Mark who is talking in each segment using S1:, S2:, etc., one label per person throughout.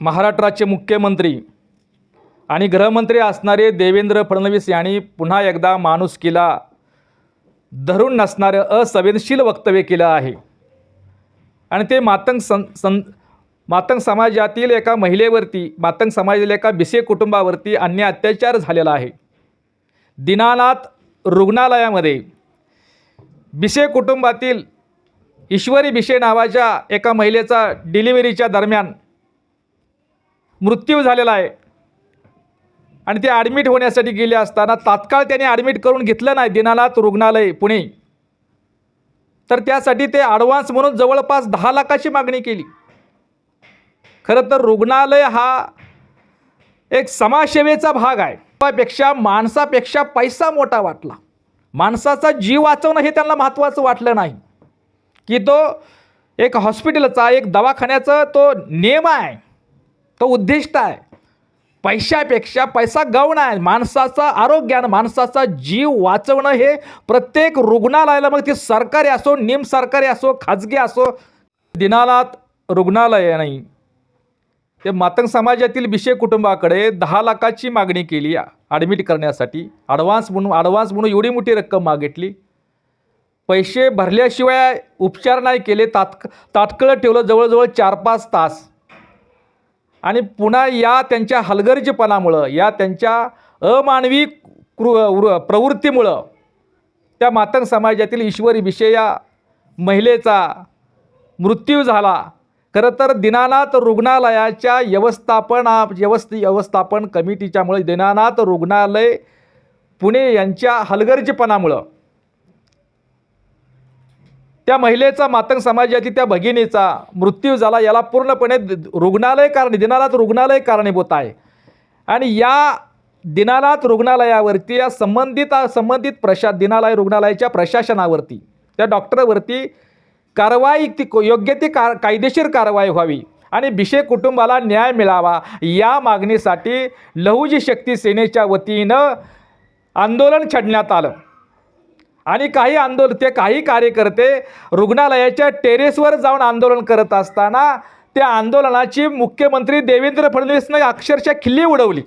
S1: महाराष्ट्राचे मुख्यमंत्री आणि गृहमंत्री असणारे देवेंद्र फडणवीस यांनी पुन्हा एकदा माणुसकीला धरून नसणारं असंवेदनशील वक्तव्य केलं आहे. आणि ते मातंग सं सं मातंग समाजातील एका महिलेवरती मातंग समाजातील एका बिसे कुटुंबावरती अन्य अत्याचार झालेला आहे. दिनानाथ रुग्णालयामध्ये बिसे कुटुंबातील ईश्वरी बिशे नावाच्या एका महिलेचा डिलिव्हरीच्या दरम्यान मृत्यू झालेला आहे. आणि ते ॲडमिट होण्यासाठी गेले असताना तात्काळ त्याने ॲडमिट करून घेतलं नाही दिनानाथ रुग्णालय पुणे. तर त्यासाठी ते ॲडव्हान्स म्हणून जवळपास दहा लाखाची मागणी केली. खरं तर रुग्णालय हा एक समाजसेवेचा भाग आहे. पेक्षा माणसापेक्षा पैसा मोठा वाटला. माणसाचा जीव वाचवणं हे त्यांना महत्त्वाचं वाटलं नाही. की तो एक हॉस्पिटलचा एक दवाखान्याचा तो नियम आहे. तो उद्दिष्ट आहे. पैशापेक्षा पैसा गवणं आहे. माणसाचं आरोग्यानं माणसाचा जीव वाचवणं हे प्रत्येक रुग्णालयाला मग ते सरकारी असो निम सरकारी असो खाजगी असो दिनालात रुग्णालय नाही. ते मातंग समाजातील विषय कुटुंबाकडे दहा लाखाची मागणी केली ॲडमिट करण्यासाठी. ॲडव्हान्स म्हणून ॲडव्हान्स म्हणून एवढी मोठी रक्कम मागितली. पैसे भरल्याशिवाय उपचार नाही केले. तात्क तात्काळ ठेवलं जवळजवळ चार पाच तास. आणि पुन्हा या त्यांच्या हलगर्जीपणामुळं या त्यांच्या अमानवी कृ प्रवृत्तीमुळं त्या मातंग समाजातील ईश्वरी विषय या महिलेचा मृत्यू झाला. खरं तर दिनानाथ रुग्णालयाच्या व्यवस्थापना व्यवस्थ व्यवस्थापन कमिटीच्यामुळे दिनानाथ रुग्णालय पुणे यांच्या हलगर्जीपणामुळं त्या महिलेचा मातंग समाजातील त्या भगिनीचा. मृत्यू झाला याला पूर्णपणे रुग्णालय कारण दिनानाथ रुग्णालय कारणीभूत आहे. आणि या दिनानाथ रुग्णालयावरती या संबंधित संबंधित प्रशा दिनालय रुग्णालयाच्या प्रशासनावरती त्या डॉक्टरवरती कारवाई ती योग्य ती कार कायदेशीर कारवाई व्हावी आणि बिशे कुटुंबाला न्याय मिळावा या मागणीसाठी लहुजी शक्ती सेनेच्या वतीनं आंदोलन छडण्यात आलं. आणि काही आंदोलन ते काही कार्यकर्ते रुग्णालयाच्या टेरेसवर जाऊन आंदोलन करत असताना त्या आंदोलनाची मुख्यमंत्री देवेंद्र फडणवीसनं अक्षरशः खिल्ली उडवली.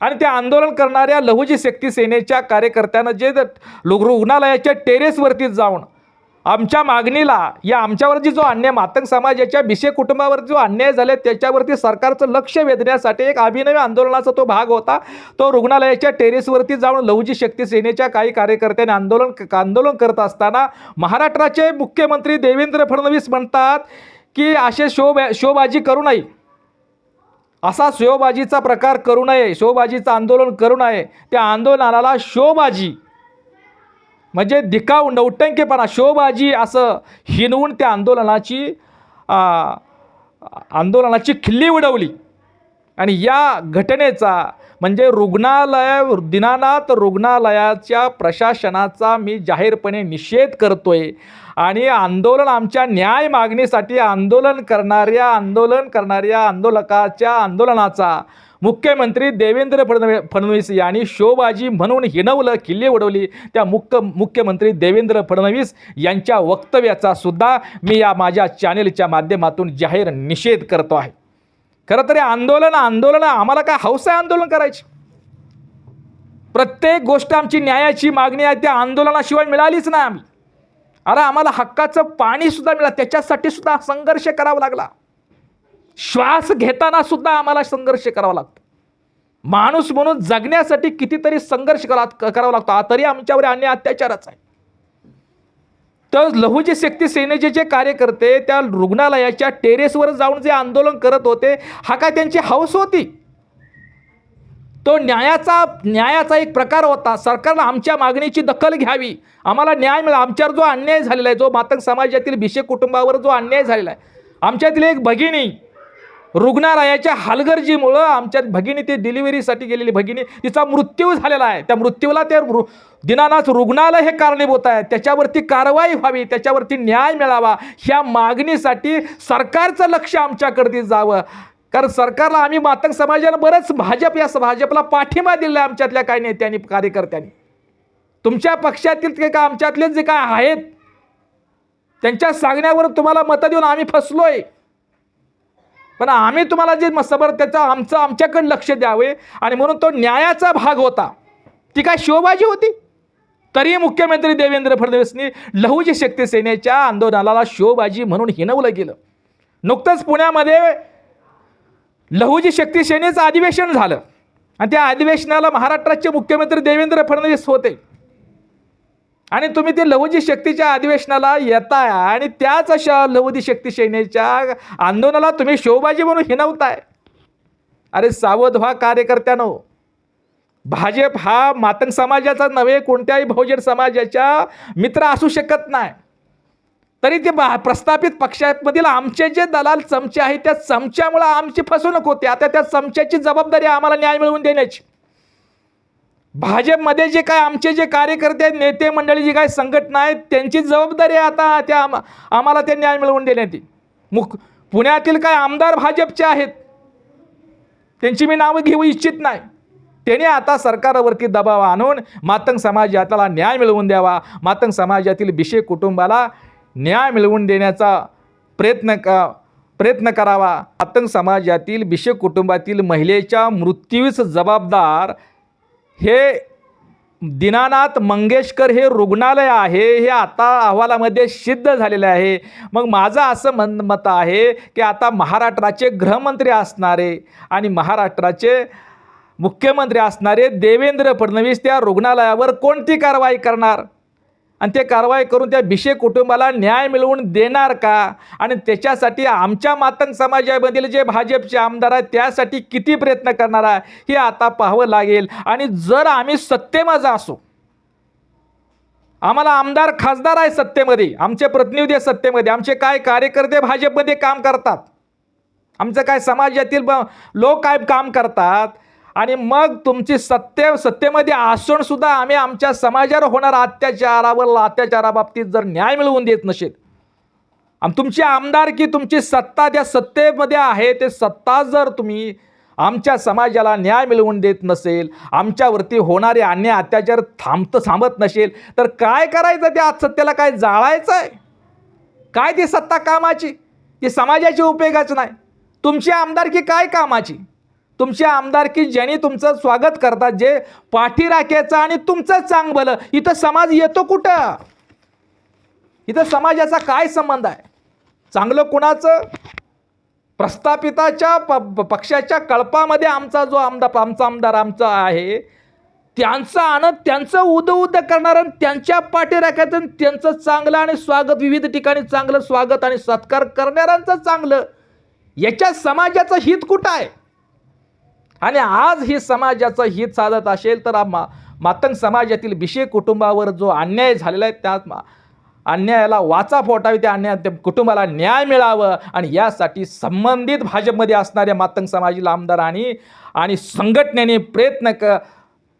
S1: आणि त्या आंदोलन करणाऱ्या लहुजी शक्ती सेनेच्या कार्यकर्त्यानं जे रुग्णालयाच्या टेरेसवरती जाऊन आमच्या मागणीला या आमच्यावरती जो अन्याय मातंग समाजाच्या बिशे कुटुंबावर जो अन्याय झाले त्याच्यावरती सरकारचं लक्ष वेधण्यासाठी एक अभिनव आंदोलनाचा तो भाग होता. तो रुग्णालयाच्या टेरेसवरती जाऊन लहुजी शक्ती सेनेच्या काही कार्यकर्त्यांनी आंदोलन आंदोलन करत असताना महाराष्ट्राचे मुख्यमंत्री देवेंद्र फडणवीस म्हणतात की असे शो शोबाजी करू नये. असा शोबाजीचा प्रकार करू नये शोबाजीचं आंदोलन करू नये. त्या आंदोलनाला शोबाजी म्हणजे दिकाऊ नौटंकीपणा शोबाजी असं हिनवून त्या आंदोलनाची आंदोलनाची खिल्ली उडवली. आणि या घटनेचा म्हणजे रुग्णालय दिनानाथ रुग्णालयाच्या प्रशासनाचा मी जाहीरपणे निषेध करतोय. आणि आंदोलन आमच्या न्याय मागणीसाठी आंदोलन करणाऱ्या आंदोलन करणाऱ्या आंदोलकाच्या आंदोलनाचा मुख्यमंत्री देवेंद्र फडणवीस फडणवीस यांनी शोबाजी म्हणून हिनवलं किल्ली उडवली. त्या मुख्य मुख्यमंत्री देवेंद्र फडणवीस यांच्या वक्तव्याचा सुद्धा मी या माझ्या चॅनेलच्या माध्यमातून जाहीर निषेध करतो आहे. खरं तरी आंदोलन आंदोलन आम्हाला काय हौस आहे आंदोलन करायची? प्रत्येक गोष्ट आमची न्यायाची मागणी आहे त्या आंदोलनाशिवाय मिळालीच नाही आम्ही. अरे आम्हाला हक्काचं पाणीसुद्धा मिळालं त्याच्यासाठी सुद्धा संघर्ष करावा लागला. श्वास घेताना सुद्धा आम्हाला संघर्ष करावा लागतो. माणूस म्हणून जगण्यासाठी कितीतरी संघर्ष करा करावा लागतो. आ- तरी आमच्यावर अन्य अत्याचारच आहे. तर लहुजी शक्ती सेनेचे जे कार्यकर्ते त्या रुग्णालयाच्या टेरेसवर जाऊन जे आंदोलन करत होते हा काय त्यांची हौस होती? तो न्यायाचा न्यायाचा एक प्रकार होता. सरकारनं आमच्या मागणीची दखल घ्यावी. आम्हाला न्याय मिळा आमच्यावर जो अन्याय झालेला आहे जो मातंग समाजातील भिषेक कुटुंबावर जो अन्याय झालेला आहे आमच्यातील एक भगिनी रुग्णालयाच्या हलगर्जीमुळं आमच्या भगिनी ती डिलिव्हरीसाठी गेलेली भगिनी तिचा मृत्यू झालेला आहे. त्या मृत्यूला ते रु दिनानाथ रुग्णालय हे कारणीभूत आहे. त्याच्यावरती कारवाई व्हावी त्याच्यावरती न्याय मिळावा ह्या मागणीसाठी सरकारचं लक्ष आमच्याकडे जावं. कारण सरकारला आम्ही मातंग समाजाला बरंच भाजप या भाजपला पाठिंबा दिला आहे आमच्यातल्या काही नेत्यांनी कार्यकर्त्यांनी. तुमच्या पक्षातील ते का आमच्यातले जे काय आहेत त्यांच्या सांगण्यावर तुम्हाला मतं देऊन आम्ही फसलोय. पण आम्ही तुम्हाला जे समर त्याचं आमचं आमच्याकडे लक्ष द्यावे. आणि म्हणून तो न्यायाचा भाग होता. ती काय शिवबाजी होती? तरी मुख्यमंत्री देवेंद्र फडणवीसनी लहूजी शक्ती सेनेच्या आंदोलनाला शिवबाजी म्हणून हिनवलं गेलं. नुकतंच पुण्यामध्ये लहुजी शक्ती सेनेचं अधिवेशन झालं. आणि त्या अधिवेशनाला महाराष्ट्राचे मुख्यमंत्री देवेंद्र फडणवीस होते. आणि तुम्ही ते लवजी शक्तीच्या अधिवेशनाला येताय आणि त्याच अशा लवजी शक्ती सेनेच्या आंदोलनाला तुम्ही शोबाजी म्हणून हिनवताय अरे सावध व्हा कार्यकर्त्यानो. भाजप हा मातंग समाजाचा नव्हे कोणत्याही बहुजन समाजाच्या मित्र असू शकत नाही. तरी ते बा प्रस्थापित पक्षामधील आमचे जे दलाल चमचे आहेत त्या चमच्यामुळं आमची फसवणूक होते. आता त्या चमच्याची जबाबदारी आम्हाला न्याय मिळवून देण्याची. भाजपमध्ये जे काय आमचे जे कार्यकर्ते आहेत नेते मंडळी जी काय संघटना आहेत त्यांची जबाबदारी आता त्या आम- आम्हाला ते न्याय मिळवून देण्यात येईल. मुख पुण्यातील काय आमदार भाजपचे आहेत त्यांची मी नावं घेऊ इच्छित नाही. त्याने आता सरकारवरती दबाव आणून मातंग समाजाला न्याय मिळवून द्यावा. मातंग समाजातील बिशे कुटुंबाला न्याय मिळवून देण्याचा प्रयत्न क प्रयत्न करावा. मातंग समाजातील बिशे कुटुंबातील महिलेच्या मृत्यूस जबाबदार हे दीनानाथ मंगेशकर हे रुग्णालय आहे हे आता अहवालामध्ये सिद्ध झालेलं आहे. मग माझं असं मन मत आहे की आता महाराष्ट्राचे गृहमंत्री असणारे आणि महाराष्ट्राचे मुख्यमंत्री असणारे देवेंद्र फडणवीस त्या रुग्णालयावर कोणती कारवाई करणार? आणि ते कारवाई करून त्या भिषे कुटुंबाला न्याय मिळवून देणार का? आणि त्याच्यासाठी आमच्या मातंग समाजामधील जे भाजपचे आमदार आहेत त्यासाठी किती प्रयत्न करणार आहे हे आता पाहावं लागेल. आणि जर आम्ही सत्तेमध्ये असू आम्हाला आमदार खासदार आहे सत्तेमध्ये आमचे प्रतिनिधी आहे सत्तेमध्ये आमचे काय कार्यकर्ते भाजपमध्ये काम करतात आमचं काय समाजातील ब- लोक काय काम करतात आणि मग तुमची सत्य सत्तेमध्ये असून सुद्धा आम्ही आमच्या समाजावर होणार. अत्याचारावर अत्याचाराबाबतीत जर न्याय मिळवून देत नसेल आणि तुमची आमदारकी तुमची सत्ता त्या सत्तेमध्ये आहे ते सत्ता जर तुम्ही आमच्या समाजाला न्याय मिळवून देत नसेल आमच्यावरती होणारे अन्याय अत्याचार थांबत थांबत नसेल तर काय करायचं त्या सत्तेला? काय जाळायचं आहे? काय ती सत्ता कामाची? ती समाजाची उपयोगाच नाही. तुमची आमदारकी काय कामाची? तुमची आमदारकी ज्यांनी तुमचं स्वागत करतात जे पाठी राखायचं आणि तुमचं चांग भलं इथं समाज येतो कुठं? इथं समाजाचा काय संबंध आहे? चांगलं कुणाचं? प्रस्थापिताच्या प पक्षाच्या कळपामध्ये आमचा जो आमदार आमचा आमदार आमचा आहे त्यांचं आनंद त्यांचं उद उद करणारं आणि त्यांच्या पाठी राखायचं त्यांचं चांगलं आणि स्वागत विविध ठिकाणी चांगलं स्वागत आणि सत्कार करणाऱ्यांचं चांगलं याच्या समाजाचं हित कुठं आहे? आणि आज ही समाजाचं हित साधत असेल तर मा मातंग समाजातील बिशे कुटुंबावर जो अन्याय झालेला आहे त्या मा- अन्यायाला वाचा फोटावी त्या अन्याय त्या कुटुंबाला न्याय मिळावं. आणि यासाठी संबंधित भाजपमध्ये असणाऱ्या मातंग समाजातील आमदारांनी आणि संघटनेने प्रयत्न क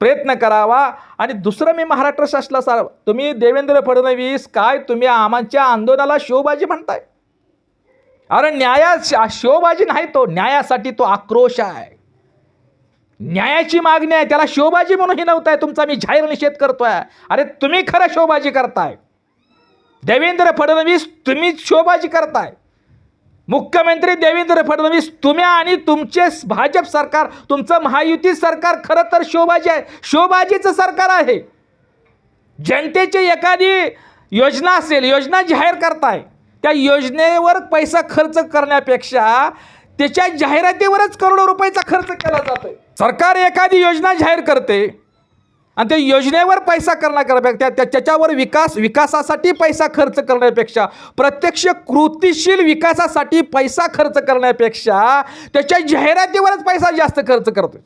S1: प्रयत्न करावा. आणि दुसरं मी महाराष्ट्र शासला सार तुम्ही देवेंद्र फडणवीस काय तुम्ही आमाच्या आंदोलनाला शिवबाजी म्हणताय? अरे न्याया शिवबाजी नाही तो न्यायासाठी तो आक्रोश आहे. न्यायाची मागणी आहे त्याला शोबाजी म्हणून हिनवताय तुमचा मी जाहीर निषेध करतोय. अरे तुम्ही खरं शोबाजी करताय. देवेंद्र फडणवीस तुम्ही शोबाजी करताय. मुख्यमंत्री देवेंद्र फडणवीस तुम्ही आणि तुमचे भाजप सरकार तुमचं महायुती सरकार खरं तर शोबाजी आहे. शोबाजीचं सरकार आहे. जनतेची एखादी योजना असेल योजना जाहीर करताय. त्या योजनेवर पैसा खर्च करण्यापेक्षा त्याच्या जाहिरातीवरच करोडो रुपयाचा खर्च केला जातोय. सरकार एखादी योजना जाहीर करते आणि त्या योजनेवर पैसा करण्यापेक्षा त्या त्याच्यावर विकास विकासासाठी पैसा खर्च करण्यापेक्षा प्रत्यक्ष कृतीशील विकासासाठी पैसा खर्च करण्यापेक्षा त्याच्या जाहिरातीवरच पैसा जास्त खर्च करतो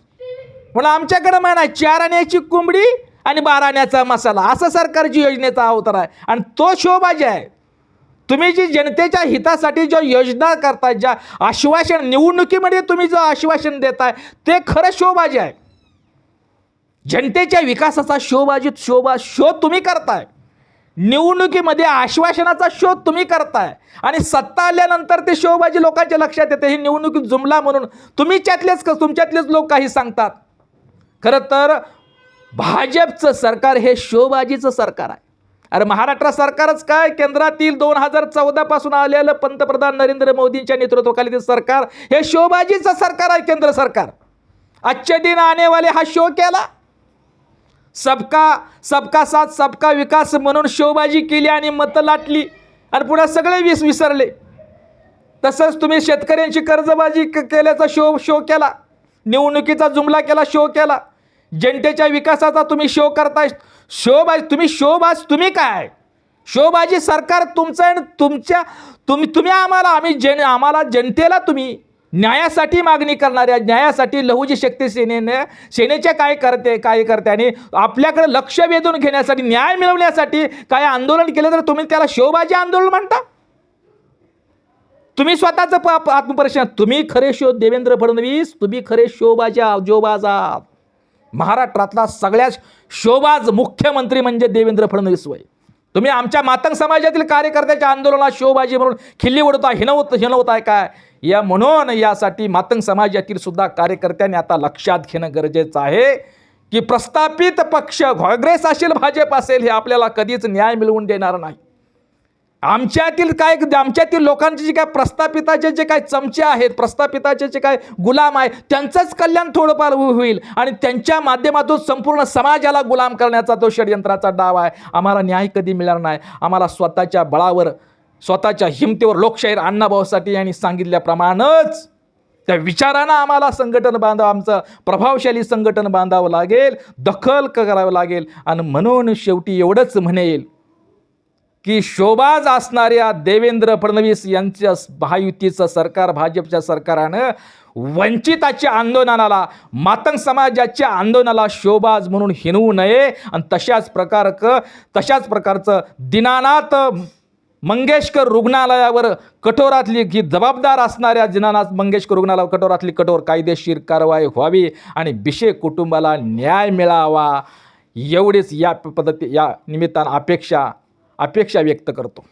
S1: म्हणून आमच्याकडे म्हणा चार आण्याची कोंबडी आणि बारा आण्याचा मसाला असं सरकारची योजनेचा अवतार आहे. आणि तो शोबाजी आहे तुम्ही जी जनतेच्या हितासाठी ज्या योजना करताय ज्या आश्वासन निवडणुकीमध्ये तुम्ही जो आश्वासन देताय ते खरं शोबाजी आहे. जनतेच्या विकासाचा शोबाजी शोभा शोध तुम्ही करताय. निवडणुकीमध्ये आश्वासनाचा शोध तुम्ही करताय. आणि सत्ता आल्यानंतर ते शोबाजी लोकांच्या लक्षात येते ही निवडणुकीत जुमला म्हणून तुम्हीच्यातलेच तुमच्यातलेच लोक काही सांगतात? खरं तर भाजपचं सरकार हे शोबाजीचं सरकार आहे. अरे महाराष्ट्र सरकारच काय? केंद्रातील दोन हजार चौदा पासून आलेलं पंतप्रधान नरेंद्र मोदींच्या नेतृत्वाखालील सरकार हे शोबाजीचं सरकार आहे केंद्र सरकार. आजचे दिन आणेवाले हा शो केला. सबका सबका साथ सबका विकास म्हणून शोबाजी केली आणि मतं लाटली. आणि पुढे सगळे विस विसरले. तसंच तुम्ही शेतकऱ्यांची कर्जबाजी क- केल्याचा शो शो केला. निवडणुकीचा जुमला केला शो केला. जनतेच्या विकासाचा तुम्ही शो करताय. शोबाज तुम्ही शोबाज तुम्ही काय? शोबाजी सरकार तुमचं आणि तुमच्या तुम्ही तुम्ही आम्हाला आम्ही जन आम्हाला जनतेला तुम्ही न्यायासाठी मागणी करणाऱ्या न्यायासाठी लहुजी शक्ती सेनेने सेनेच्या काय करते काय करते? आणि आपल्याकडे लक्ष वेधून घेण्यासाठी न्याय मिळवण्यासाठी काय आंदोलन केलं तर तुम्ही त्याला शोबाजी आंदोलन म्हणता? तुम्ही स्वतःचं प आत्मपरीक्षण तुम्ही खरे शो देवेंद्र फडणवीस तुम्ही खरे शोबाजा जोबाजा आहात महाराष्ट्रातला सगळ्यात शोबाज मुख्यमंत्री म्हणजे देवेंद्र फडणवीस वय तुम्ही आमच्या मातंग समाजातील कार्यकर्त्याच्या आंदोलनात शोभाजी म्हणून खिल्ली उडवता हिनवत आहे काय? या म्हणून यासाठी मातंग समाजातील सुद्धा कार्यकर्त्यांनी आता लक्षात घेणं गरजेचं आहे की प्रस्थापित पक्ष काँग्रेस असेल भाजप असेल हे आपल्याला कधीच न्याय मिळवून देणार नाही. आमच्यातील काय आमच्यातील लोकांचे जे काय प्रस्थापिताचे जे काय चमचे आहेत प्रस्थापिताचे जे काय गुलाम आहे त्यांचंच कल्याण थोडंफार हो-, होईल. आणि त्यांच्या माध्यमातून संपूर्ण समाजाला गुलाम करण्याचा तो षडयंत्राचा डाव आहे. आम्हाला न्याय कधी मिळणार नाही. आम्हाला स्वतःच्या बळावर स्वतःच्या हिमतीवर लोकशाहीर अण्णाभाऊसाठी यांनी सांगितल्याप्रमाणेच त्या विचारानं आम्हाला संघटन बांधावं आमचं प्रभावशाली संघटन बांधावं लागेल दखल करावं लागेल. आणि म्हणून शेवटी एवढंच म्हणेल की शोबाज असणाऱ्या देवेंद्र फडणवीस यांच्या महायुतीचं सरकार भाजपच्या सरकारानं वंचिताच्या आंदोलनाला मातंग समाजाच्या आंदोलनाला शोबाज म्हणून हिनवू नये. आणि तशाच प्रकार तशाच प्रकारचं दिनानाथ मंगेशकर रुग्णालयावर कठोरातली की जबाबदार असणाऱ्या दिनानाथ मंगेशकर रुग्णालयावर कठोरातली कठोर कायदेशीर कारवाई व्हावी आणि बिशे कुटुंबाला न्याय मिळावा. एवढीच या पद्धती या निमित्तानं अपेक्षा अपेक्षा व्यक्त करतो.